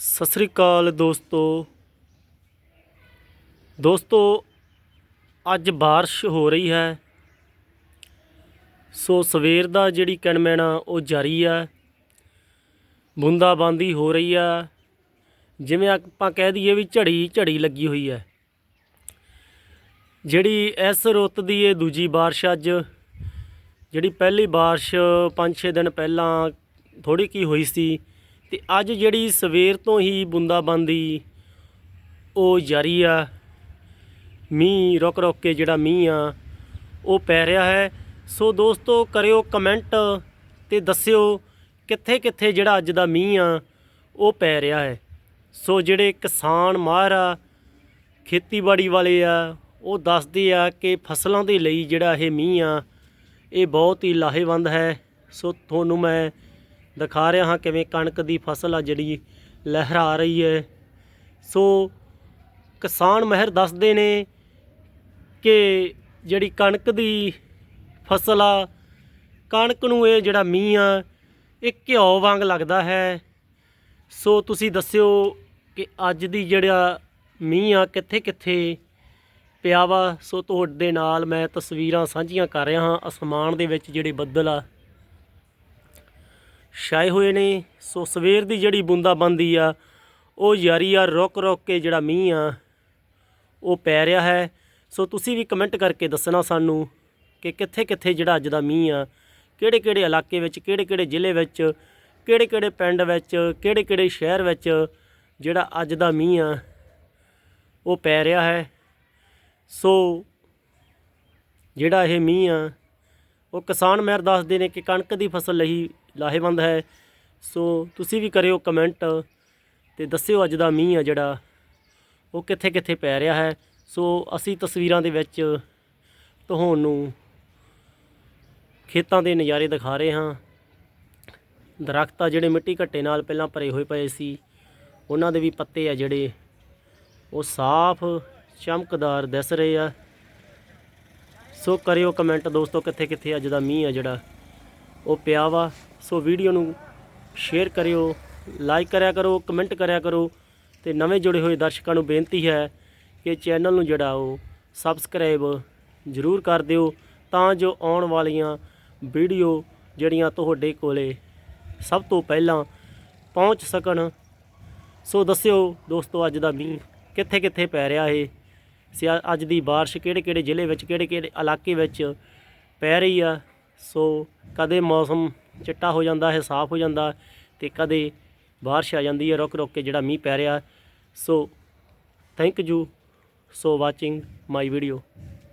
ਸਤਿ ਸ੍ਰੀ ਅਕਾਲ ਦੋਸਤੋ। ਦੋਸਤੋ, ਅੱਜ ਬਾਰਿਸ਼ ਹੋ ਰਹੀ ਹੈ। ਸੋ ਸਵੇਰ ਦਾ ਜਿਹੜੀ ਕਿਣਮੈਣਾ, ਉਹ ਜਾਰੀ ਆ ਬੂੰਦਾਬਾਂਦੀ ਹੋ ਰਹੀ ਆ ਜਿਵੇਂ ਆਪਾਂ ਕਹਿ ਦਈਏ ਵੀ ਝੜੀ ਝੜੀ ਲੱਗੀ ਹੋਈ ਹੈ। ਜਿਹੜੀ ਇਸ ਰੁੱਤ ਦੀ ਇਹ ਦੂਜੀ ਬਾਰਿਸ਼ ਅੱਜ, ਜਿਹੜੀ ਪਹਿਲੀ ਬਾਰਿਸ਼ 5-6 ਦਿਨ ਪਹਿਲਾਂ ਥੋੜੀ ਕੀ ਹੋਈ ਸੀ ਤੇ ਅੱਜ ਜਿਹੜੀ ਸਵੇਰ ਤੋਂ ਹੀ ਬੂੰਦਾਬਾਂਦੀ ਉਹ ਜਾਰੀ ਆ, ਮੀਂਹ ਰੁਕ ਰੁਕ ਕੇ ਜਿਹੜਾ ਮੀਂਹ ਆ, ਉਹ ਪੈ ਰਿਹਾ ਹੈ। ਸੋ ਦੋਸਤੋ, ਕਰਿਓ ਕਮੈਂਟ ਤੇ ਦੱਸਿਓ ਕਿੱਥੇ ਕਿੱਥੇ ਜਿਹੜਾ ਅੱਜ ਦਾ ਮੀਂਹ ਆ, ਉਹ ਪੈ ਰਿਹਾ ਹੈ। ਸੋ ਜਿਹੜੇ ਕਿਸਾਨ ਮਾਹਰ ਆ, ਖੇਤੀਬਾੜੀ ਵਾਲੇ ਆ, ਉਹ ਦੱਸਦੇ ਆ ਕਿ ਫਸਲਾਂ ਦੇ ਲਈ ਜਿਹੜਾ ਇਹ ਮੀਂਹ ਆ, ਇਹ ਬਹੁਤ ਹੀ ਲਾਹੇਵੰਦ ਹੈ। ਸੋ ਤੁਹਾਨੂੰ ਮੈਂ ਦਿਖਾ ਰਿਹਾ ਹਾਂ ਕਿਵੇਂ ਕਣਕ ਦੀ ਫਸਲ ਆ ਜਿਹੜੀ ਲਹਿਰਾ ਰਹੀ ਹੈ। ਸੋ ਕਿਸਾਨ ਮਹਿਰ ਦੱਸਦੇ ਨੇ ਕਿ ਜਿਹੜੀ ਕਣਕ ਦੀ ਫਸਲ ਆ, ਕਣਕ ਨੂੰ ਇਹ ਜਿਹੜਾ ਮੀਂਹ ਆ, ਇਹ ਘਿਓ ਵਾਂਗ ਲੱਗਦਾ ਹੈ। ਸੋ ਤੁਸੀਂ ਦੱਸਿਓ ਕਿ ਅੱਜ ਦੀ ਜਿਹੜਾ ਮੀਂਹ ਆ ਕਿੱਥੇ ਕਿੱਥੇ ਪਿਆ ਵਾ। ਸੋ ਤੁਹਾਡੇ ਨਾਲ ਮੈਂ ਤਸਵੀਰਾਂ ਸਾਂਝੀਆਂ ਕਰ ਰਿਹਾ ਹਾਂ। ਅਸਮਾਨ ਦੇ ਵਿੱਚ ਜਿਹੜੇ ਬੱਦਲ ਆ ਛਾਏ ਹੋਏ ਨੇ। ਸੋ ਸਵੇਰ ਦੀ ਜਿਹੜੀ ਬੂੰਦਾਬਾਂਦੀ ਆ, ਉਹ ਜਾਰੀ ਆ ਰੁਕ ਰੁਕ ਕੇ ਜਿਹੜਾ ਮੀਂਹ ਆ, ਉਹ ਪੈ ਰਿਹਾ ਹੈ। ਸੋ ਤੁਸੀਂ ਵੀ ਕਮੈਂਟ ਕਰਕੇ ਦੱਸਣਾ ਸਾਨੂੰ ਕਿ ਕਿੱਥੇ ਕਿੱਥੇ ਜਿਹੜਾ ਅੱਜ ਦਾ ਮੀਂਹ ਆ, ਕਿਹੜੇ ਕਿਹੜੇ ਇਲਾਕੇ ਵਿੱਚ, ਕਿਹੜੇ ਕਿਹੜੇ ਜ਼ਿਲ੍ਹੇ ਵਿੱਚ, ਕਿਹੜੇ ਕਿਹੜੇ ਪਿੰਡ ਵਿੱਚ, ਕਿਹੜੇ ਕਿਹੜੇ ਸ਼ਹਿਰ ਵਿੱਚ ਜਿਹੜਾ ਅੱਜ ਦਾ ਮੀਂਹ ਆ, ਉਹ ਪੈ ਰਿਹਾ ਹੈ। ਸੋ ਜਿਹੜਾ ਇਹ ਮੀਂਹ ਆ, ਉਹ ਕਿਸਾਨ ਮਹਿਰ ਦੱਸਦੇ ਨੇ ਕਿ ਕਣਕ ਦੀ ਫਸਲ ਲਈ ਲਾਹੇਵੰਦ ਹੈ। ਸੋ ਤੁਸੀਂ ਵੀ ਕਰਿਓ ਕਮੈਂਟ ਤੇ ਦੱਸਿਓ ਅੱਜ ਦਾ ਮੀਂਹ ਆ ਜਿਹੜਾ, ਉਹ ਕਿੱਥੇ ਕਿੱਥੇ ਪੈ ਰਿਹਾ ਹੈ। ਸੋ ਅਸੀਂ ਤਸਵੀਰਾਂ ਦੇ ਵਿੱਚ ਤੁਹਾਨੂੰ ਖੇਤਾਂ ਦੇ ਨਜ਼ਾਰੇ ਦਿਖਾ ਰਹੇ ਹਾਂ। ਦਰਖਤ ਆ ਜਿਹੜੇ ਮਿੱਟੀ ਘੱਟੇ ਨਾਲ ਪਹਿਲਾਂ ਭਰੇ ਹੋਏ ਪਏ ਸੀ, ਉਹਨਾਂ ਦੇ ਵੀ ਪੱਤੇ ਆ ਜਿਹੜੇ, ਉਹ ਸਾਫ਼, ਚਮਕਦਾਰ ਦਿਸ ਰਹੇ ਆ। ਸੋ ਕਰਿਓ ਕਮੈਂਟ ਦੋਸਤੋ, ਕਿੱਥੇ ਕਿੱਥੇ ਅੱਜ ਦਾ ਮੀਂਹ ਆ ਜਿਹੜਾ, ਉਹ ਪਿਆ ਵਾ। ਸੋ ਵੀਡੀਓ ਨੂੰ ਸ਼ੇਅਰ ਕਰਿਓ ਲਾਈਕ ਕਰਿਆ ਕਰੋ ਕਮੈਂਟ ਕਰਿਆ ਕਰੋ ਤੇ ਨਵੇਂ ਜੁੜੇ ਹੋਏ ਦਰਸ਼ਕਾਂ ਨੂੰ ਬੇਨਤੀ ਹੈ ਕਿ ਚੈਨਲ ਨੂੰ ਜਿਹੜਾ ਉਹ ਸਬਸਕ੍ਰਾਈਬ ਜ਼ਰੂਰ ਕਰ ਦਿਓ ਤਾਂ ਜੋ ਆਉਣ ਵਾਲੀਆਂ ਵੀਡੀਓ ਜਿਹੜੀਆਂ ਤੁਹਾਡੇ ਕੋਲੇ ਸਭ ਤੋਂ ਪਹਿਲਾਂ ਪਹੁੰਚ ਸਕਣ ਸੋ ਦੱਸਿਓ ਦੋਸਤੋ ਅੱਜ ਦਾ ਮੀਂਹ ਕਿੱਥੇ ਕਿੱਥੇ ਪੈ ਰਿਹਾ ਇਹ ਸਿਆ ਅੱਜ ਦੀ بارش ਕਿਹੜੇ ਕਿਹੜੇ ਜ਼ਿਲ੍ਹੇ ਵਿੱਚ ਕਿਹੜੇ ਕਿਹੜੇ ਇਲਾਕੇ ਵਿੱਚ ਪੈ ਰਹੀ ਆ ਸੋ ਕਦੇ ਮੌਸਮ ਚਿੱਟਾ ਹੋ ਜਾਂਦਾ ਹੈ, ਸਾਫ਼ ਹੋ ਜਾਂਦਾ ਤੇ ਕਦੇ ਬਾਰਿਸ਼ ਆ ਜਾਂਦੀ ਹੈ, ਰੁਕ ਰੁਕ ਕੇ ਜਿਹੜਾ ਮੀਂਹ ਪੈ ਰਿਹਾ। So thank you so watching my video